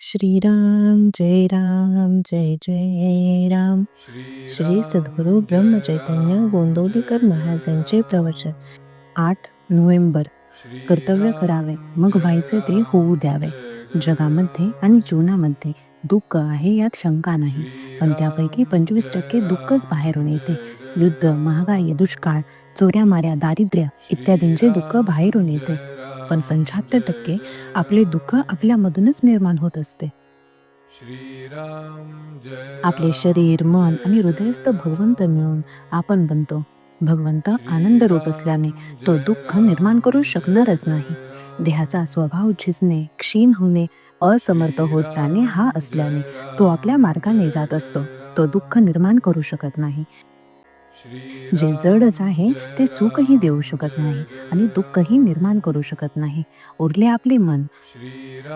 श्रीराम जय राम जय जय राम. श्री सद्गुरू ब्रह्मचैतन्य गोंदवलीकर महाराजांचे प्रवचन. आठ नोव्हेंबर. कर्तव्य करावे मग व्हायचे ते होऊ द्यावे. जगामध्ये आणि जीवनामध्ये दुःख आहे यात शंका नाही. पण त्यापैकी पंचवीस टक्के दुःखच बाहेरून येते. युद्ध महागाई दुष्काळ चोऱ्या माऱ्या दारिद्र्य इत्यादींचे दुःख बाहेरून येते. पण पंच्याहत्तर टक्के आपले दुःख आपल्यामधूनच निर्माण होत असते. आपले शरीर मन आणि हृदयस्थ भगवंत मिळून आपण बनतो. भगवंत आनंद रूप असल्याने तो दुःख निर्माण करू शकणारच नाही. देहाचा स्वभाव झिजणे क्षीण होणे असमर्थ होत जाणे हा असल्याने तो आपल्या मार्गाने जात असतो. तो दुःख निर्माण करू शकत नाही. जे जडच आहे ते सुखही देऊ शकत नाही आणि दुःखही निर्माण करू शकत नाही. उरले आपले मन.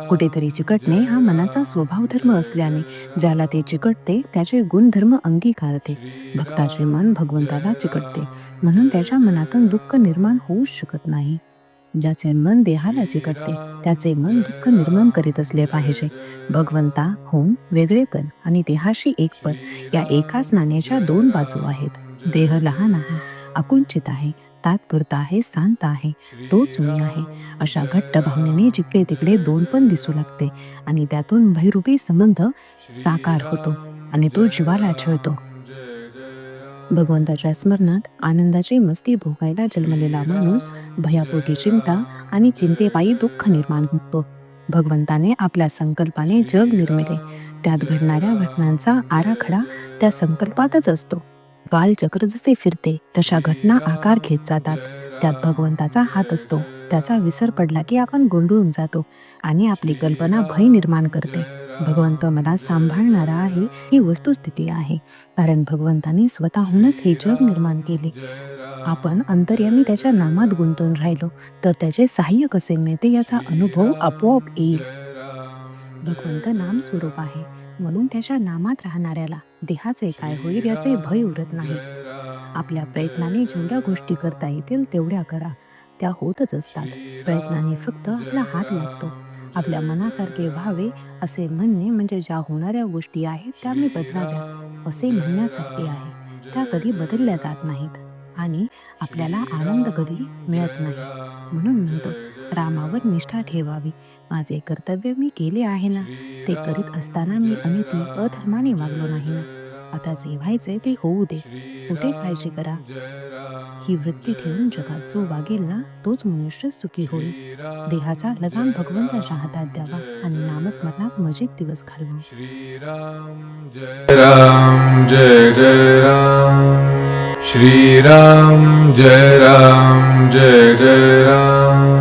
कुठेतरी चिकटणे हा मनाचा स्वभाव धर्म असल्याने ज्याला ते चिकटते त्याचे गुणधर्म अंगीकारते. भक्ताचे मन भगवंताला चिकटते. म्हणून त्याच्या मनातून दुःख निर्माण होऊ शकत नाही. ज्याचे मन देहाला चिकटते त्याचे मन दुःख निर्माण करीत असले पाहिजे. भगवंता होऊन वेगळेपण आणि देहाशी एकपण या एकाच नाण्याच्या दोन बाजू आहेत. देह लहान आहे आकुंचित आहे तात्पुरता आहे शांत आहे तोच मी आहे. अशा घट्ट भावनेने जिकडे तिकडे दोन पण दिसू लागते आणि त्यातून भैरूपी संबंध साकार होतो आणि तो जीवाला छळतो भगवंताच्या स्मरणात आनंदाची मस्ती भोगायला जन्मलेला माणूस भयापोटी चिंता आणि चिंतेपायी दुःख निर्माण होतो. भगवंताने आपल्या संकल्पाने जग निर्मिले. त्यात घडणाऱ्या घटनांचा आराखडा त्या संकल्पातच असतो. कालचक्र जसे फिरते तशा घटना आकार घेत जातात. त्यात भगवंताचा हात असतो. त्याचा विसर पडला की आपण गोंधळून जातो आणि आपली कल्पना भय निर्माण करते. भगवंत मला सांभाळणारा आहे ही वस्तुस्थिती आहे. कारण भगवंताने स्वतःहूनच हे जग निर्माण केले. आपण अंतर्यामी त्याच्या नामात गुंतून राहिलो तर त्याचे सहाय्य कसे मिळते याचा अनुभव आपोआप येईल. भगवंत नाम स्वरूप आहे. म्हणून त्याच्या नामात राहणाऱ्याला देहाचे काय होईल याचे भय उरत नाही. आपल्या प्रयत्नाने जेवढ्या गोष्टी करता येतील तेवढ्या करा. त्या होतच असतात. प्रयत्नाने फक्त आपला हात लागतो. आपल्या मनासारखे व्हावे असे म्हणणे म्हणजे ज्या होणाऱ्या गोष्टी आहेत त्या मी बदलाव्या असे म्हणण्यासारखे आहे. त्या कधी बदलल्या जात नाहीत आणि आपल्याला आनंद कधी मिळत नाही. म्हणून म्हणतो रामावर निष्ठा ठेवावी. माझे कर्तव्य मी केले आहे ना ते करीत असताना मी अनिती अधर्माने वागलो नाही ना. आता जेवायचे ते होऊ दे. कुठे खायचे करा? ही वृत्ती ठेवून जगात जो वागेल ना तोच मनुष्य सुखी होईल. देहाचा लगाम भगवंताच्या हातात द्यावा आणि नामस्मरणात मजेत दिवस घालवा. राम जय जय राम. श्रीराम जय राम जय जय राम.